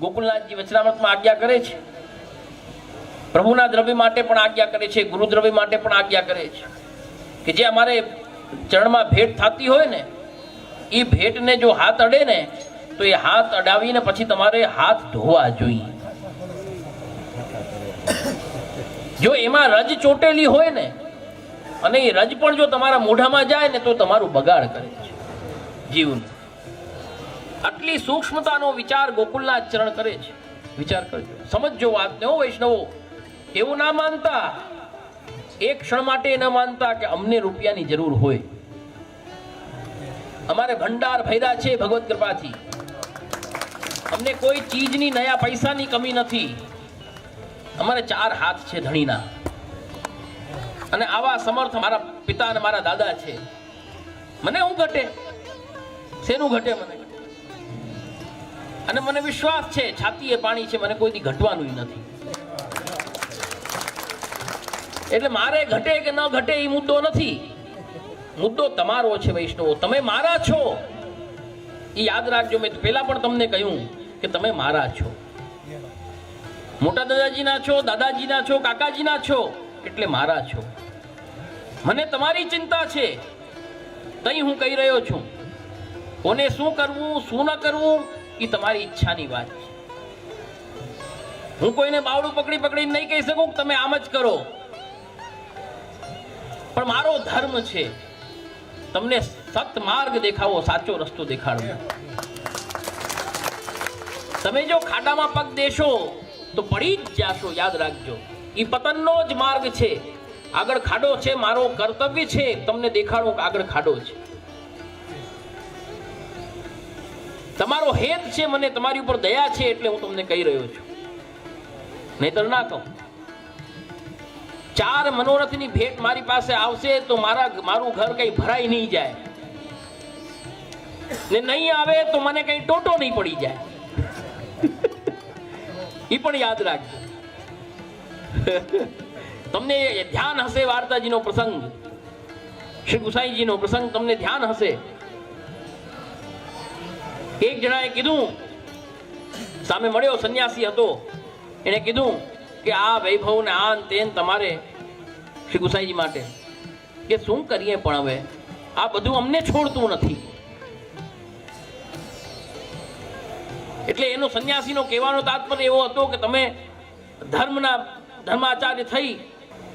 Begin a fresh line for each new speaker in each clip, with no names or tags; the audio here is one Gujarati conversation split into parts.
ગોકુલનાથજી વચનામૃતમાં આજ્ઞા કરે છે. પ્રભુના દ્રવ્ય માટે પણ આજ્ઞા કરે છે ગુરુ દ્રવ્ય માટે પણ આજ્ઞા કરે છે. કે જે અમારે ચરણમાં ભેટ થતી હોય ને, એ ભેટને જો હાથ અડે ને, તો એ હાથ અડાવીને પછી તમારે હાથ ધોવા જોઈએ. જો એમાં રજ ચોટેલી હોય ને અને એ રજ પણ જો તમારા મોઢામાં જાય ને તો તમારું બગાડ કરે જીવનું. આટલી સૂક્ષ્મતાનો વિચાર ગોકુલના ચરણ કરે છે. વિચાર કરજો. સમજજો વાતને હો વૈષ્ણવો. એવું ના માનતા. એક ક્ષણ માટે ન માનતા કે અમને રૂપિયાની જરૂર હોય. અમારે ભંડાર ભર્યા છે ભગવત કૃપાથી. અમને કોઈ ચીજની નયા પૈસાની કમી નથી. અમારે ચાર હાથ છે ધણીના. અને આવા સમર્થ મારા પિતા અને મારા દાદા છે. મને હું ઘટે? શેનું ઘટે મને? અને મને વિશ્વાસ છે, છાતીએ પાણી છે, મને કોઈથી ઘટવાનું નથી. એટલે મારે ઘટે કે ન ઘટે એ મુદ્દો નથી. મુદ્દો તમારો છે, વૈષ્ણવો. તમે મારા છો. એ યાદ રાખજો, મેં પહેલા પણ તમને કહ્યું કે તમે મારા છો. મોટા દાદાજીના છો દાદાજીના છો, કાકાજીના છો. એટલે મારા છો. મને તમારી ચિંતા છે. તઈ હું કહી રહ્યો છું. કોને શું કરવું, શું ન કરવું એ તમારી ઈચ્છાની વાત છે. હું કોઈને બાવડું પકડી પકડીને નહીં કહી શકું તમે આમ જ કરો. પણ મારો ધર્મ છે. તમને સત માર્ગ દેખાવો, સાચો રસ્તો દેખાડવો. તમે જો ખાડામાં પગ દેશો, તો પડી જ જાશો, યાદ રાખજો. એ પતનનો જ માર્ગ છે. આગળ ખાડો છે, મારો કર્તવ્ય છે, તમને દેખાડો કે આગળ ખાડો છે. તમારો હેત છે, મને તમારી ઉપર દયા છે, એટલે હું તમને કહી રહ્યો છું. નહીતર ના કહું. ચાર મનોરથની ભેટ મારી પાસે આવશે, તો મારા મારું ઘર કઈ ભરાઈ નહીં જાય. ને નહીં આવે, તો મને કઈ ટોટો નહીં પડી જાય. એ પણ યાદ રાખજો. તમને ધ્યાન હશે વાર્તાજીનો પ્રસંગ. શ્રી ગુસાઈજીનો પ્રસંગ તમને ધ્યાન હશે. એક જણાએ કીધું, સામે મળ્યો સંન્યાસી હતો. એણે કીધું કે આ વૈભવ ને આ ને તમારે શ્રી ગુસાઈજી માટે. કે શું કરીએ પણ હવે? આ બધું અમને છોડતું નથી. એટલે એનો સંન્યાસીનો કહેવાનો તાત્પર્ય એવો હતો કે તમે ધર્મના ધર્માચાર્ય થઈ,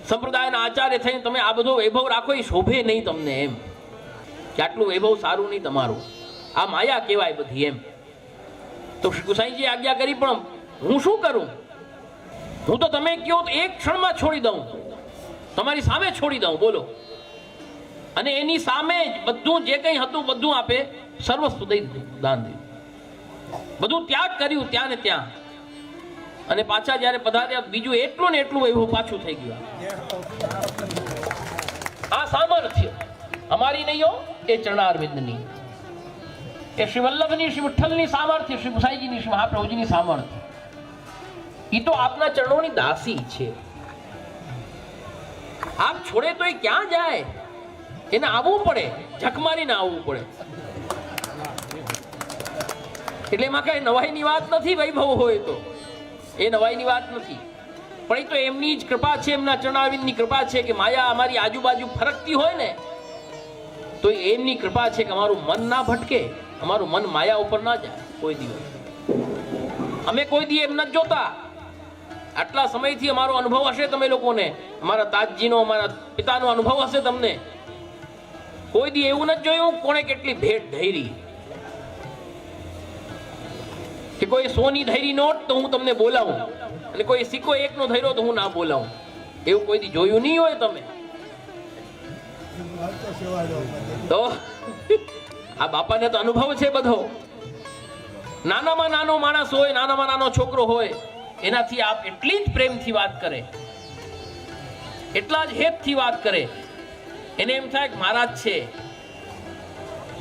સંપ્રદાયના આચાર્ય થઈને તમે આ બધો વૈભવ રાખો, એ શોભે નહીં તમને એમ. કે આટલું વૈભવ સારું નહીં તમારું. આ માયા કહેવાય બધી એમ. તો ગુસાઈજી આજ્ઞા કરી પણ હું શું કરું? હું તો તમે કહો એક ક્ષણમાં છોડી દઉં. તમારી સામે છોડી દઉં, બોલો. અને એની સામે જ બધું જે કંઈ હતું બધું આપે, સર્વસ્વ દઈ દાન દીધું. બધું ત્યાગ કર્યું ત્યાં ને ત્યાં. અને પાછા જ્યારે પધાર્યા, બીજું એટલું ને એટલું એવું પાછું થઈ ગયું. આ સામર્થ્ય અમારી નહીં હો, એ ચરણારવિંદની. એ શ્રી વલ્લભની શ્રી વિઠ્ઠલની સામર્થ્ય, શ્રી ગુસાઈજીની, શ્રી મહાપ્રભુજીની સામર્થ્ય. એ તો આપના ચરણોની દાસી છે. આપ છોડે તો એ ક્યાં જાય? એને આવવું પડે, ઝક મારીને આવવું પડે. એટલે એમાં કઈ નવાઈની વાત નથી, વૈભવ હોય તો. એ નવાઈની વાત નથી. પણ એ તો એમની જ કૃપા છે, એમના ચરણાવિંદની કૃપા છે કે માયા અમારી આજુબાજુ ફરકતી હોય ને, તો એમની કૃપા છે કે અમારું મન ના ભટકે, અમારું મન માયા ઉપર ના જાય કોઈ દિવસ. અમે કોઈ દી એમ નથી જોતા. આટલા સમયથી અમારો અનુભવ હશે તમે લોકોને, અમારા તાજજીનો અમારા પિતાનો અનુભવ હશે તમને. કોઈ દી એવું નથી જોયું કોણે કેટલી ભેટ ધૈરી. કે કોઈ સોની ધૈરી નોટ તો હું તમને બોલાવું. અને કોઈ સિક્કો એકનો ધૈરો તો હું ના બોલાવું. એવું કોઈથી જોયું નહીં હોય તમે? તો આ બાપાને તો અનુભવ છે બધો. નાનામાં નાનો માણસ હોય, નાનામાં નાનો છોકરો હોય, એનાથી આપ એટલી જ પ્રેમથી વાત કરે. એટલા જ હેતથી વાત કરે. એને એમ થાય કે મારા જ છે.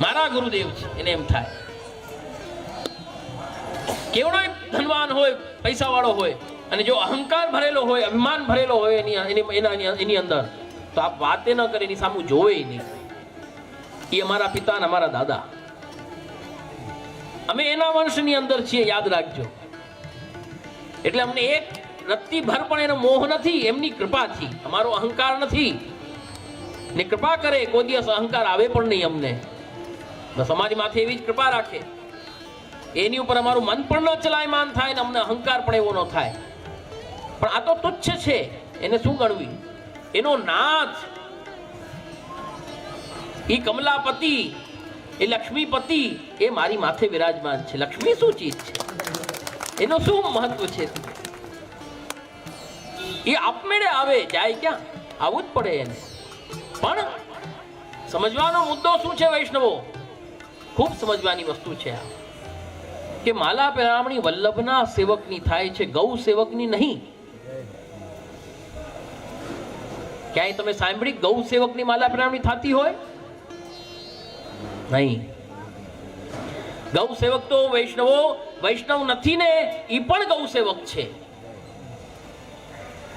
મારા ગુરુદેવ છે. એને એમ થાય. કેવડો ધનવાન હોય પૈસા વાળો હોય, અને જો અહંકાર ભરેલો હોય, અભિમાન ભરેલો હોય એની એની એના અંદર, તો આપ વાતે ન કરે, એની સામું જોવે નહીં. એ અમારા પિતા અને અમારા દાદા. અમે એના વંશની અંદર છીએ, યાદ રાખજો. એટલે અમને એક રત્તી ભર પણ એનો મોહ નથી, એમની કૃપાથી અમારો અહંકાર નથી. ને કૃપા કરે, કોઈ દિવસ અહંકાર આવે પણ નહીં અમને. બસ અમારી માથે એવી જ કૃપા રાખે. એની ઉપર અમારું મન પણ ન ચલાયમાન થાય ને અમને અહંકાર પણ એવો ન થાય. પણ આ તો તુચ્છ છે. એને શું ગણવી? એનો નાથ. એ કમલાપતિ, એ લક્ષ્મીપતિ, એ મારી માથે વિરાજમાન છે. લક્ષ્મી શું ચીજ છે? એનું શું મહત્વ છે? એ આપમેળે આવે, જાય ક્યાં? આવું જ પડે એને. પણ સમજવાનો મુદ્દો શું છે, વૈષ્ણવો? ખૂબ સમજવાની વસ્તુ છે આ. કે માલા પહેરામણી વલ્લભના સેવકની થાય છે, ગૌ સેવકની નહીં. ક્યાંય તમે સાંભળી ગૌ સેવકની માલા પહેરામણી થતી હોય? નહીં. ગૌ સેવક તો વૈષ્ણવો, વૈષ્ણવ નથી ને એ પણ ગૌ સેવક છે.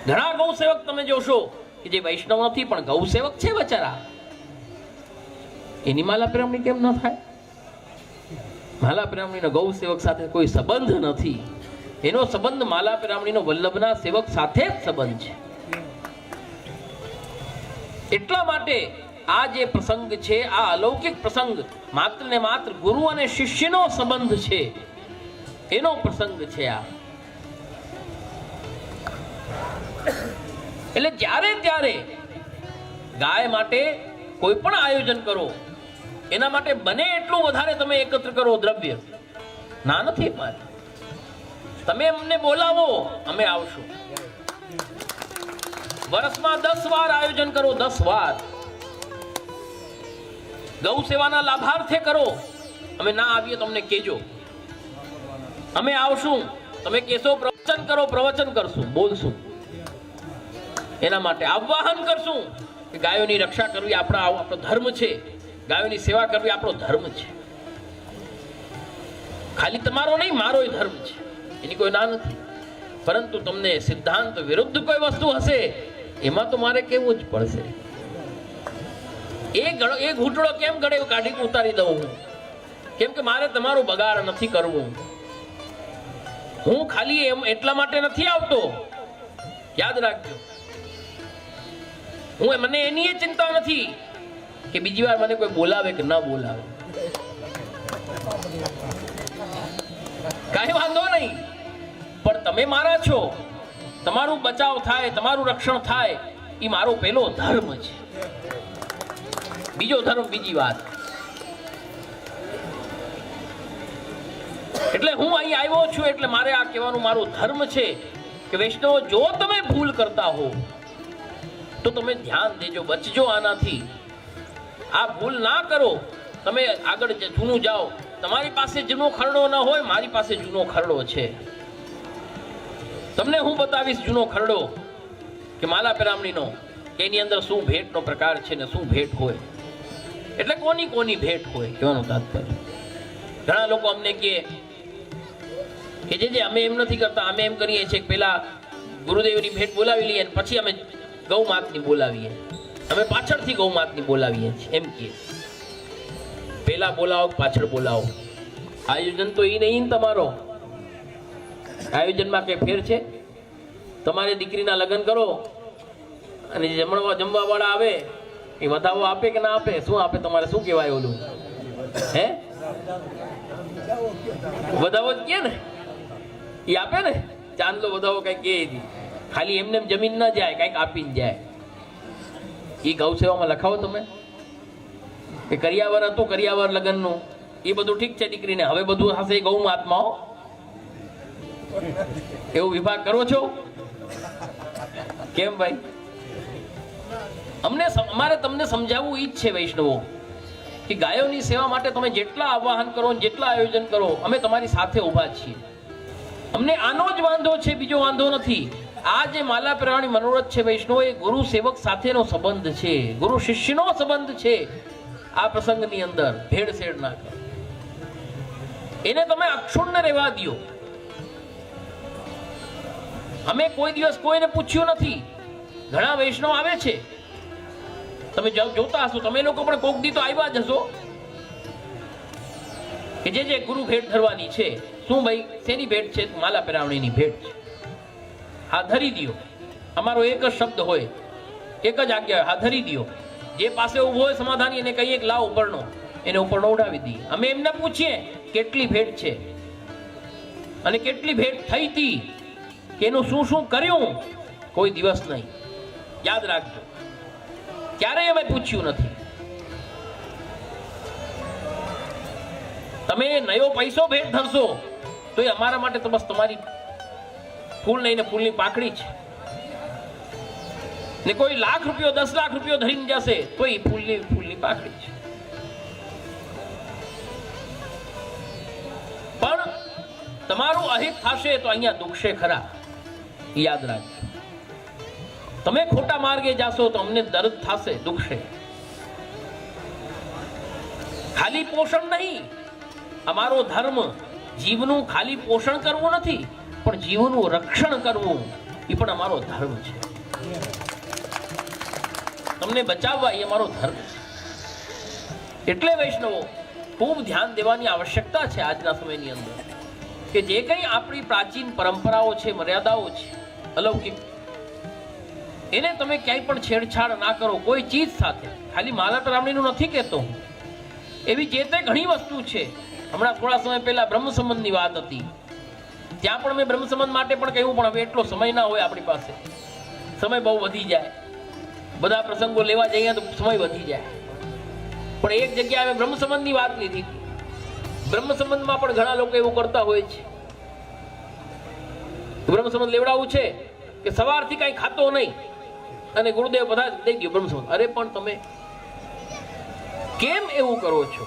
ઘણા ગૌ સેવક તમે જોશો કે જે વૈષ્ણવ નથી, પણ ગૌ સેવક છે બચારા. એની માલા પેરામણી કેમ ન થાય? માલા ગૌ સેવક સાથે કોઈ સંબંધ નથી. એનો સંબંધ માલા વલ્લભના સેવક સાથે જ સંબંધ છે. એટલા માટે આ જે પ્રસંગ છે, આ અલૌકિક પ્રસંગ માત્ર ને માત્ર ગુરુ અને શિષ્યનો સંબંધ છે. એનો પ્રસંગ છે આ. એટલે જ્યારે ત્યારે ગાય માટે કોઈ પણ આયોજન કરો એના માટે બને એટલું વધારે તમે એકત્ર કરો દ્રવ્ય. ના નથી મારે તમે અમને બોલાવો, અમે આવશું. વર્ષમાં દસ વાર આયોજન કરો, દસ વાર. ગૌ સેવાના લાભાર્થે કરો. અમે ના આવીએ તો અમને કહેજો. અમે આવશું. તમે કેશો પ્રવચન કરો, પ્રવચન કરશું, બોલશું. એના માટે આહ્વાન કરશું કે ગાયોની રક્ષા કરવી આપણા આપણો ધર્મ છે. ગાયોની સેવા કરવી આપણો ધર્મ છે. ખાલી તમારો નહીં, મારો ધર્મ છે. એની કોઈ ના નથી. પરંતુ તમને સિદ્ધાંત વિરુદ્ધ કોઈ વસ્તુ હશે, એમાં તો મારે કેવું જ પડશે. એ ગળો, એ ઘૂંટડો કેમ ગળે કાઢી ઉતારી દઉં હું? કેમ કે મારે તમારું બગાડ નથી કરવું. હું ખાલી એમ, એટલા માટે નથી આવતો. યાદ રાખજો. હું, મને એની ચિંતા નથી. કે બીજી વાર મને કોઈ બોલાવે કે ન બોલાવે. કાંઈ વાંધો નહીં. પણ તમે મારા છો. તમારું બચાવ થાય, તમારું રક્ષણ થાય, એ મારો પહેલો ધર્મ છે. બીજો ધર્મ બીજી વાત. એટલે હું અહીં આવ્યો છું એટલે મારે આ કહેવાનું મારો ધર્મ છે કે વૈષ્ણવ, જો તમે ભૂલ કરતા હો, તો તમે ધ્યાન દેજો, બચજો આનાથી. આ ભૂલ ના કરો. તમે આગળ જૂનું જાઓ. તમારી પાસે જૂનો ખરડો ન હોય, મારી પાસે જૂનો ખરડો છે. તમને હું બતાવીશ જૂનો ખરડો કે માલા પેરામણીનો એની અંદર શું ભેટનો પ્રકાર છે ને શું ભેટ હોય. એટલે કોની કોની ભેટ હોય, કહેવાનું તાત્પર્ય. ઘણા લોકો અમને કહે કે જે જે અમે એમ નથી કરતા, અમે એમ કરીએ છીએ કે ગુરુદેવની ભેટ બોલાવી લઈએ અને પછી અમે ગૌ માતની બોલાવીએ. અમે પાછળથી ગૌ માતની બોલાવીએ એમ કે પેલા બોલાવો પાછળ બોલાવો? આયોજન તો એ નહીં તમારો. આયોજનમાં કઈ ફેર છે? તમારે દીકરીના લગ્ન કરો અને જમણવા જમવા વાળા આવે, એ વધાવો આપે કે ના આપે? શું આપે તમારે? શું કહેવાય ઓલું? હે? વધાવો જ કે ને? એ આપે ને? ચાંદલો વધાવો કઈ કે ખાલી એમને એમ જમીન ના જાય, કંઈક આપીને જાય. એ ગૌ સેવામાં લખાવો તમે. એ કરિયાવર હતું, કરિયાવર લગ્નનું. એ બધું ઠીક છે દીકરીને. હવે બધું હશે ગૌ આત્માઓ. એવો વિભાગ કરો છો? કેમ ભાઈ? અમને અમારે તમને સમજાવવું ઈ જ છે વૈષ્ણવો, કે ગાયોની સેવા માટે તમે જેટલા આવાહન કરો જેટલા આયોજન કરો, અમે તમારી સાથે ઊભા છીએ. અમને આનો જ વાંધો છે, બીજો વાંધો નથી. આ જે માલા પ્રાણી મનોરથ છે વૈષ્ણવ, એ ગુરુ સેવક સાથેનો સંબંધ છે. ગુરુ શિષ્યનો સંબંધ છે આ પ્રસંગની અંદર. ભેળસેળ ના કરો. એને તમે અક્ષુણ્ણ રહેવા દ્યો. અમે કોઈ દિવસ કોઈને પૂછ્યું નથી. ઘણા વૈષ્ણવ આવે છે. તમે જોતા હશો. તમે લોકો પણ કોક દી તો આવ્યા જ હશો. કે જે જે ગુરુ ભેટ ધરવાની છે. શું ભાઈ, શેની ભેટ છે? માલા પેરાવણીની ભેટ છે. હા, ધરી દ્યો. અમારો એક જ શબ્દ હોય. એક જ આજ્ઞા હા, ધરી દ્યો. જે પાસે ઊભો હોય સમાધાની એને કહીએ કે લાવ ઉપરનો. એને ઉપરનો ઉડાવી દઈએ. અમે એમને પૂછીએ કેટલી ભેટ છે. અને કેટલી ભેટ થઈ હતી એનું શું શું કર્યું? કોઈ દિવસ નહીં. યાદ રાખજો. ક્યારેય અમે પૂછ્યું નથી. તમે નયો પૈસો ભેટ ધરશો, તો એ અમારા માટે તો બસ તમારી ફૂલ નહીં ને ફૂલની પાકડી છે ને કોઈ લાખ રૂપિયો, દસ લાખ રૂપિયો ધરીને જશે, તો એ ફૂલની ફૂલની પાકડી છે પણ તમારું અહિત થશે તો અહીંયા દુખશે ખરા. યાદ રાખજો. તમે ખોટા માર્ગે જાશો તો અમને દર્દ થશે, દુખશે. ખાલી પોષણ નહીં. અમારો ધર્મ જીવનું ખાલી પોષણ કરવું નથી. પણ જીવનું રક્ષણ કરવું એ પણ અમારો ધર્મ છે. તમને બચાવવા એ અમારો ધર્મ છે. એટલે વૈષ્ણવો, ખૂબ ધ્યાન દેવાની આવશ્યકતા છે આજના સમયની અંદર. કે જે કંઈ આપણી પ્રાચીન પરંપરાઓ છે, મર્યાદાઓ છે, અલૌકિક, એને તમે ક્યાંય પણ છેડછાડ ના કરો, કોઈ ચીજ સાથે. ખાલી માલા તરામણીનું નથી કહેતો એવી જે તે ઘણી વસ્તુ છે. હમણાં થોડા સમય પહેલા બ્રહ્મ સંબંધની વાત હતી. ત્યાં પણ મેં બ્રહ્મ સંબંધ માટે પણ કહ્યું, પણ હવે એટલો સમય ના હોય આપણી પાસે. સમય બહુ વધી જાય. બધા પ્રસંગો લેવા જઈએ તો સમય વધી જાય. પણ એક જગ્યાએ અમે બ્રહ્મ સંબંધની વાત લીધી. હતી. બ્રહ્મ સંબંધમાં પણ ઘણા લોકો એવું કરતા હોય છે. બ્રહ્મ સંબંધ લેવડાવવું છે કે સવારથી કાંઈ ખાતો નહીં અને ગુરુદેવ બધા દઈ ગયો બ્રહ્મ સંબંધ અરે પણ તમે કેમ એવું કરો છો?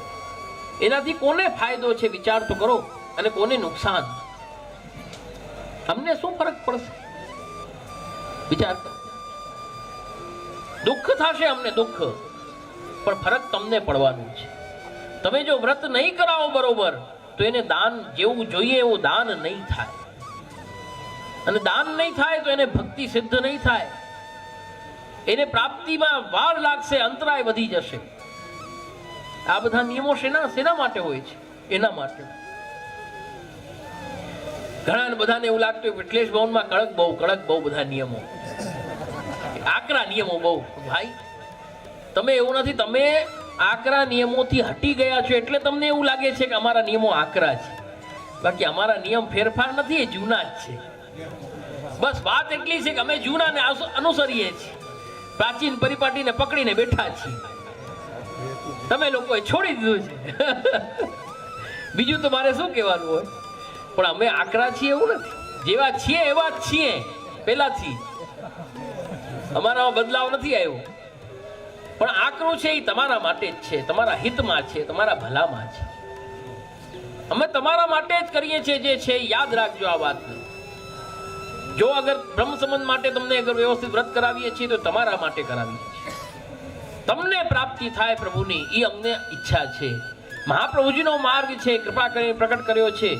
એનાથી કોને ફાયદો છે? વિચાર તો કરો અને કોને નુકસાન? અમને શું ફરક પડશે? વિચાર કરો. દુઃખ થશે અમને દુઃખ, પણ ફરક તમને પડવાનું છે. તમે જો વ્રત નહીં કરાવો બરોબર, તો એને દાન જેવું જોઈએ એવું દાન નહીં થાય. અને દાન નહીં થાય તો એને ભક્તિ સિદ્ધ નહીં થાય. એને પ્રાપ્તિમાં વાર લાગશે, અંતરાય વધી જશે. આ બધા નિયમો શેના શેના માટે હોય છે? એના માટે. ઘણા બધાને એવું લાગતું હોય વિઠલેશ ભવનમાં કડક બહુ કડક બહુ બધા નિયમો. આકરા નિયમો બહુ. ભાઈ, તમે એવું નથી, તમે આકરા નિયમોથી હટી ગયા છો એટલે તમને એવું લાગે છે કે અમારા નિયમો આકરા છે. બાકી અમારા નિયમ ફેરફાર નથી, એ જૂના જ છે. બસ વાત એટલી છે કે અમે જૂનાને અનુસરીએ છીએ. પ્રાચીન પરિપાટીને પકડીને બેઠા છીએ. તમે લોકોએ છોડી દીધું છે. બીજું તો મારે શું કહેવાનું હોય? પણ અમે આકરા છીએ એવું નથી. જેવા છીએ એવા જ છીએ. પહેલાથી. અમારામાં બદલાવ નથી આવ્યો. પણ આકરું છે એ તમારા માટે જ છે. તમારા હિતમાં છે. તમારા ભલામાં છે. અમે તમારા માટે જ કરીએ છીએ જે છે યાદ રાખજો આ વાતને. જો અગર બ્રહ્મ સંબંધ માટે તમને અગર વ્યવસ્થિત વ્રત કરાવીએ છીએ તો તમારા માટે કરાવીએ તમને પ્રાપ્તિ થાય પ્રભુની. એ અમને ઈચ્છા છે. મહાપ્રભુજીનો માર્ગ છે. કૃપા કરીને પ્રકટ કર્યો છે.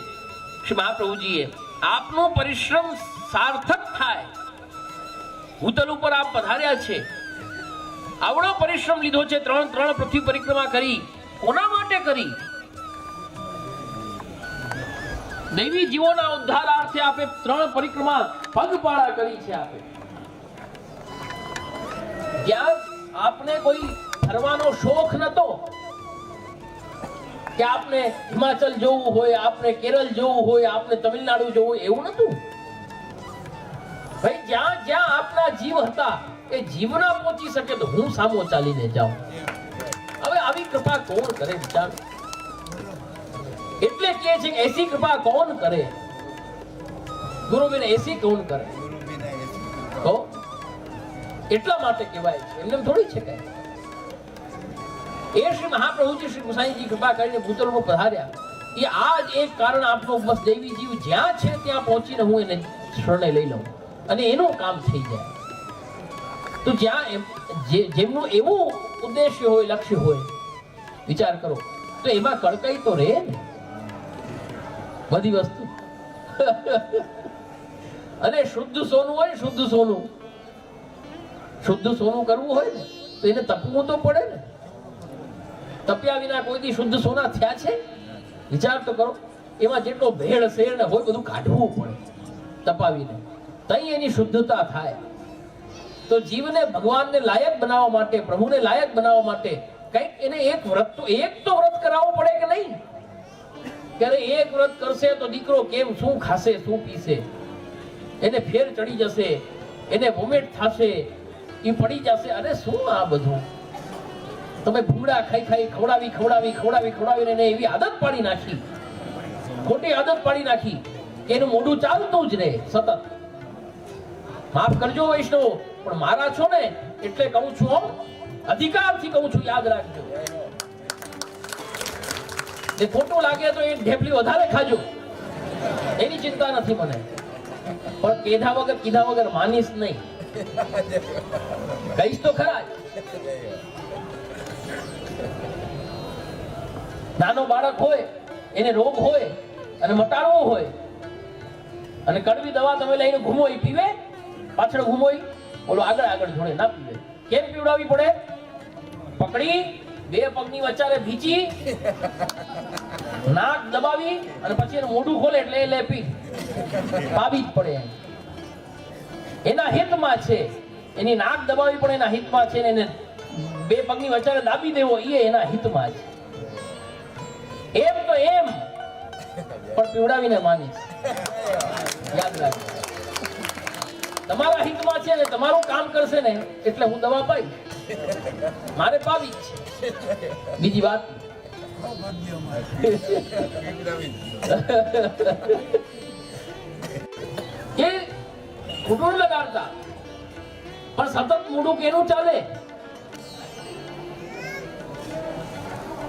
શ્રી મહાપ્રભુજીએ, આપનો પરિશ્રમ સાર્થક થાય. ભૂતલ ઉપર આપ પધાર્યા છે. આવડો પરિશ્રમ લીધો છે, ત્રણ ત્રણ પૃથ્વી પરિક્રમા કરી. કોના માટે કરી? દૈવી જીવોના ઉદ્ધારાર્થે આપે ત્રણ પરિક્રમા પગપાળા કરી છે આપે. જ્યાં આપને કોઈ ફરવાનો શોખ નતો કે આપને હિમાચલ જોવું હોય આપને કેરળ જોવું હોય આપને તમિલનાડુ જોવું એવું નતું? ભાઈ જ્યાં જ્યાં આપના જીવ હતા એ જીવના પહોંચી શકે તો હું સામો ચાલીને જાઉં. હવે આવી કૃપા કોણ કરે વિચાર? એટલે કે છે કે એસી કૃપા કોણ કરે? ગુરુ બિન એસી કોણ કરે? એટલા માટે કહેવાય છે. એમને થોડી છે કઈ. એ શ્રી મહાપ્રભુજી શ્રી ગુસાઈજી કૃપા કરીને ભૂતલમાં પધાર્યા. એ આ જ એક કારણ આપનો બસ દેવી જીવ જ્યાં છે ત્યાં પહોંચીને હું એને શરણે લઈ લઉં. અને એનું કામ થઈ જાય. તો જ્યાં જેમનું એવું ઉદ્દેશ્ય હોય, લક્ષ્ય હોય, વિચાર કરો. તો એમાં કડકાઈ તો રહે ને. બધી વસ્તુ. અને શુદ્ધ સોનું હોય, શુદ્ધ સોનું. શુદ્ધ સોનું કરવું હોય ને, તો એને તપવું તો પડે ને. તપ્યા વિના કોઈ દી શુદ્ધ સોના થયા છે? વિચાર તો કરો, એમાં જેટલો ભેળ, શેર ને હોય બધું કાઢવું પડે તપાવીને. તઈ એની શુદ્ધતા થાય. તો જીવને ભગવાનને લાયક બનાવવા માટે, પ્રભુને લાયક બનાવવા માટે કંઈક એને એક વ્રત તો એક તો વ્રત કરાવવું પડે કે નહીં? ત્યારે એક વ્રત કરશે તો દીકરો કેમ શું ખાશે, શું પીશે? એને ફેર ચડી જશે, એને વોમિટ થશે એ પડી જશે. અરે શું આ બધું? તમે ભૂંગળા ખાઈ ખાઈ ખવડાવી ખવડાવી ખવડાવી, ખવડાવીને એને એવી આદત પાડી નાખી. ખોટી આદત પાડી નાખી. એનું મોઢું ચાલતું જ રહે સતત. માફ કરજો વૈષ્ણવ, પણ મારા છો ને, એટલે કહું છું હો, અધિકારથી કહું છું, યાદ રાખજો. એ ખોટું લાગે તો એ ઢેપલી વધારે ખાજો. એની ચિંતા નથી મને. પણ કીધા વગર કીધા વગર માનીશ નહીં. કહીશ તો ખરા નાનો બાળક હોય, એને રોગ હોય અને મટાડવો હોય, અને કડવી દવા તમે લઈને ઘૂમો એ પીવે, પાછળ ઘૂમો બોલો આગળ આગળ જોડે ના પીવે. કેમ પીવડાવવી પડે? પકડી, બે પગની વચ્ચારે ભીચી, નાક દબાવી અને પછી એનું મોઢું ખોલે એટલે એ લેપી. પાવી જ પડે. એના હિતમાં છે. એની નાક દબાવી પણ એના હિતમાં છે એને બે પગની વચ્ચારે દાબી દેવો એ એના હિતમાં છે. એમ તો એમ. પણ પીવડાવીને માની યાદ રાખજો તમારા હિતમાં છે ને તમારું કામ કરશે ને એટલે હું દવા પાઈ. મારે પાવી જ છે. બીજી વાત. કે ખોટું લગાડતા. પણ સતત મોઢું કેનું ચાલે?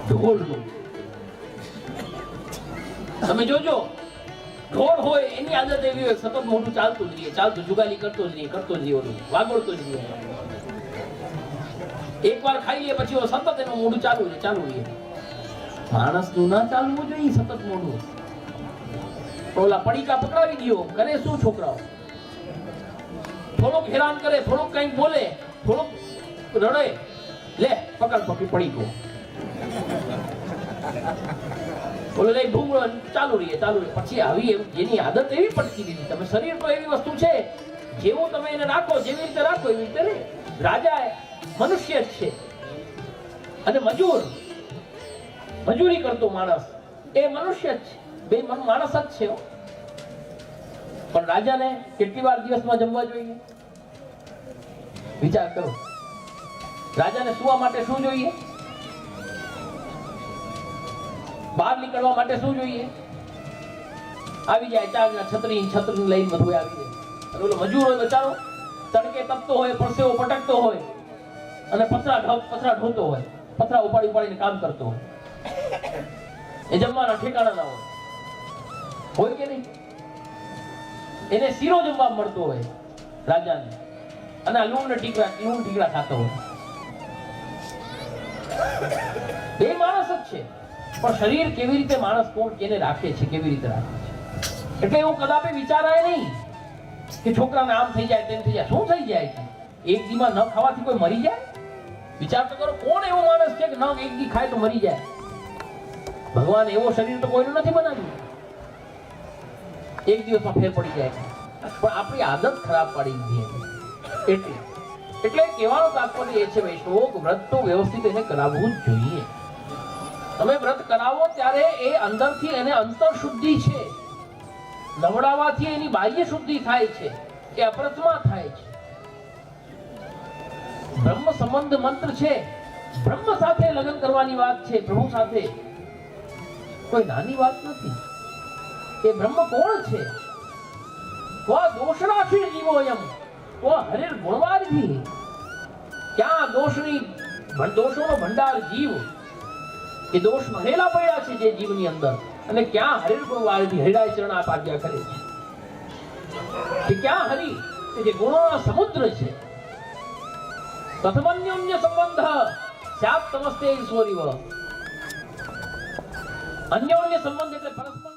ઢોલનું તમે જોજો ઢોળ હોય એની આદત એવી હોય સતત મોઢું ચાલતું જ રહીએ, ચાલતું, જુગાલી કરતો જ રહીએ, કરતો જ રહીએ ઓલું વાગોળતો જ રહીએ. એકવાર ખાઈ લે, પછી સતત એનું મોઢું ચાલુ રહે ચાલુ રહે. માણસનું ના ચાલવું જોઈએ સતત મોઢું. ઓલા પડીકા પકડાવી દ્યો કરે શું છોકરાઓ? થોડુંક હેરાન કરે, થોડોક કંઈક બોલે, થોડોક રડે. લે, પકડ, પકડી પડી ગયો બોલે નહીં ભૂંગળો ચાલુ રહીએ ચાલુ રહીએ. પછી આવી એમ- જેની આદત એવી પડતી દીધી તમે શરીર તો એવી વસ્તુ છે, જેવું તમે એને રાખો, જેવી રીતે રાખો, એવી રીતે રહે રાજા મનુષ્ય જ છે. અને મજૂર, મજૂરી કરતો માણસ એ મનુષ્ય જ છે. બે માણસ જ છે પણ રાજાને કેટલી વાર દિવસમાં જમવા જોઈએ? વિચાર કરો. રાજાને સુવા માટે શું જોઈએ? બહાર નીકળવા માટે શું જોઈએ? આવી જાય ચારના છત્રી છત્રી લઈને બધું આવી જાય. અને મજૂર હોય બચારો, તડકે તપતો હોય, પરસેવો પટકતો હોય, અને પથરા પથરા ઢોતો હોય, પથરા ઉપાડી ઉપાડીને કામ કરતો હોય. એ જમવાના ઠેકાણા ના હોય. હોય કે નહીં? એને શીરો જમવા મળતો હોય રાજાને. અને આ લૂણ ને લૂણ ટીકડા ખાતો હોય. બે માણસ જ છે. પણ શરીર કેવી રીતે માણસ કોણ કેને રાખે છે, કેવી રીતે રાખે છે? એટલે એવું કદાપે વિચારાય નહીં કે છોકરાને આમ થઈ જાય, તેમ થઈ જાય. શું થઈ જાય છે? એક દીમાં ન ખાવાથી કોઈ મરી જાય? વિચાર તો કરો, કોણ એવો માણસ છે કે ન એક દી ખાય તો મરી જાય? ભગવાન એવો શરીર તો કોઈનું નથી બનાવ્યું. એક દિવસમાં ફેર પડી જાય. છે. પણ આપણી આદત ખરાબ પાડી દીધી. એટલે એટલે કહેવાનો તાત્પર્ય એ છે વૈષ્ણવ વ્રત તો વ્યવસ્થિત એને કરાવવું જ જોઈએ. તમે વ્રત કરાવો ત્યારે એ અંદરથી એને અંતર શુદ્ધિ છે. નવડાવવાથી એની બાહ્ય શુદ્ધિ થાય છે, એ અપ્રતમા થાય છે. બ્રહ્મ સંબંધ મંત્ર છે. બ્રહ્મ સાથે લગ્ન કરવાની વાત છે, પ્રભુ સાથે. કોઈ નાની વાત નથી. એ બ્રહ્મ કોણ છે? કો દોષરાશી જીવો એમ કો હરિર ગુણવારથી ક્યાં દોષની દોષોનો ભંડાર જીવ? એ દોષ ભરેલા પડ્યા છે જે જીવની અંદર. અને ક્યાં હરિર ગુણવારથી હરિરાય ચરણ આપ આજ્ઞા કરે છે? કે ક્યાં હરિ? કે જે ગુણોના સમુદ્ર છે? પ્રથમન્યોન્ય સંબંધ. સ્યાત તમસ્તે ઈશ્વરીવ અન્યોન્ય સંબંધ એટલે પરસ્પર